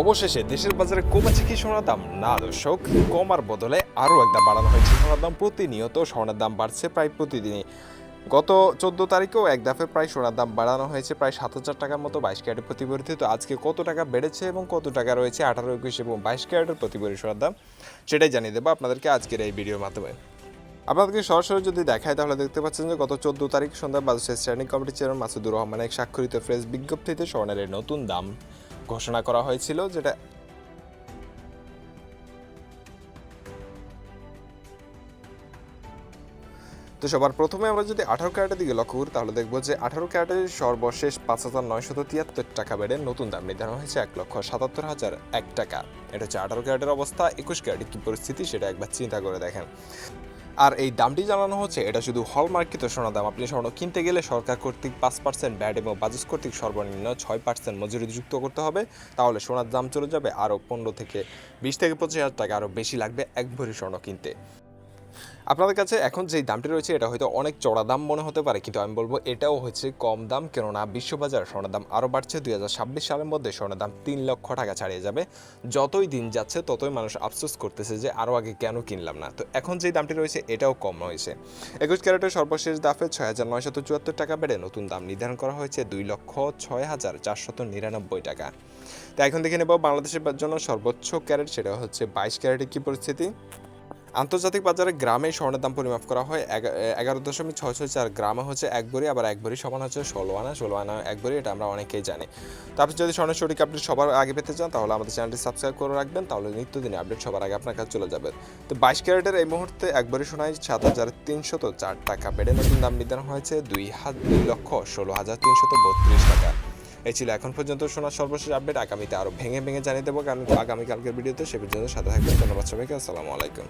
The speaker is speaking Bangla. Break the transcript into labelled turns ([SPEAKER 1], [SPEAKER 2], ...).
[SPEAKER 1] অবশেষে দেশের বাজারে কমেছে কি সোনার দাম? না দর্শক কমার বদলে আরও একটা বাড়ানো হয়েছে। সোনার দাম প্রতিনিয়ত স্বর্ণের দাম বাড়ছে প্রায় প্রতিদিনই। গত চোদ্দ তারিখেও এক দফে প্রায় সোনার দাম বাড়ানো হয়েছে প্রায় সাত হাজার টাকার মতো বাইশ ক্যারেটের প্রতিবর্তী তো আজকে কত টাকা বেড়েছে এবং কত টাকা রয়েছে? আঠারো, একুশ এবং বাইশ ক্যারেটের প্রতিবর্তী সোনার দাম। সেটাই জানিয়ে দেবো আপনাদেরকে আজকের এই ভিডিওর মাধ্যমে। আপনাদেরকে সরাসরি যদি দেখায় তাহলে দেখতে পাচ্ছেন যে গত চোদ্দ তারিখ সন্ধ্যায় বাজার স্ট্যান্ডিং কমিটির চেয়ারম্যান মাসুদুর রহমান এক স্বাক্ষরিত প্রেস বিজ্ঞপ্তিতে স্বর্ণের নতুন দাম ঘোষণা করা হয়েছিল যেটা তো সবার প্রথমে আমরা যদি আঠারো ক্যারেটের দিকে লক্ষ্য করি, তাহলে দেখব যে আঠারো ক্যারেটের সর্বশেষ পাঁচ হাজার নয়শত তিয়াত্তর টাকা বেড়ে নতুন দাম নির্ধারণ হয়েছে এক লক্ষ সাতাত্তর হাজার এক টাকা। এটা হচ্ছে আঠারো ক্যারেটের অবস্থা, একুশ ক্যারেটের কী পরিস্থিতি সেটা একবার চিন্তা করে দেখেন। আর এই দামটি জানানো হচ্ছে, এটা শুধু হলমার্কিত সোনা দাম। আপনি স্বর্ণ কিনতে গেলে সরকার কর্তৃক পাঁচ পার্সেন্ট ব্যাড এবং বাজেস কর্তৃক সর্বনিম্ন ছয় পার্সেন্ট মজুরি যুক্ত করতে হবে। তাহলে সোনার দাম চলে যাবে আরও পনেরো থেকে বিশ থেকে পঁচিশ হাজার টাকা আরও বেশি লাগবে এক ভরি স্বর্ণ কিনতে। আপনাদের কাছে এখন যেই দামটি রয়েছে, এটা হয়তো অনেক চড়া দাম মনে হতে পারে, কিন্তু আমি বলব এটাও হচ্ছে কম দাম, কেননা বিশ্ববাজারে স্বর্ণের দাম আরও বাড়ছে। দুই হাজার ছাব্বিশ সালের মধ্যে স্বর্ণের দাম তিন লক্ষ টাকা ছাড়িয়ে যাবে। যতই দিন যাচ্ছে, ততই মানুষ আফসোস করতেছে যে আরও আগে কেন কিনলাম না। তো এখন যেই দামটি রয়েছে, এটাও কম রয়েছে। একুশ ক্যারেটের সর্বশেষ দাফে ছয় হাজার নয়শত চুয়াত্তর টাকা বেড়ে নতুন দাম নির্ধারণ করা হয়েছে দুই লক্ষ ছয় হাজার চারশত নিরানব্বই টাকা। তো এখন দেখে নেব বাংলাদেশের জন্য সর্বোচ্চ ক্যারেট, সেটা হচ্ছে বাইশ ক্যারেটের কী পরিস্থিতি? আন্তর্জাতিক বাজারে গ্রামে স্বর্ণের দাম পরিমাপ করা হয়। এগা- এগারো দশমিক ছয় ছয় চার গ্রামে হচ্ছে এক ভরি, আবার এক ভরি সমান হচ্ছে ষোলো আনা ষোলো আনা এক ভরি, এটা আমরা অনেকেই জানি। তারপর যদি স্বর্ণের সঠিক আপডেট সবার আগে পেতে চান, তাহলে আমাদের চ্যানেলটি সাবস্ক্রাইব করে রাখবেন, তাহলে নিত্যদিনের আপডেট সবার আগে আপনার কাছে চলে যাবে। তো বাইশ ক্যারেটের এই মুহূর্তে এক ভরি সোনায় সাত হাজার তিনশত চার টাকা। বেড়ে নতুন দাম নির্ধারণ হয়েছে দুই হাত দুই লক্ষ ষোলো হাজার তিনশত বত্রিশ টাকা। এই ছিল এখন পর্যন্ত শোনার সর্বশেষ আপডেট আগামীতে আরও ভেঙে ভেঙে জানিয়ে দেবো। কারণ আগামীকালকের ভিডিওতে সে পর্যন্ত সাথে থাকবেন। ধন্যবাদ সবাইকে। আসসালামু আলাইকুম।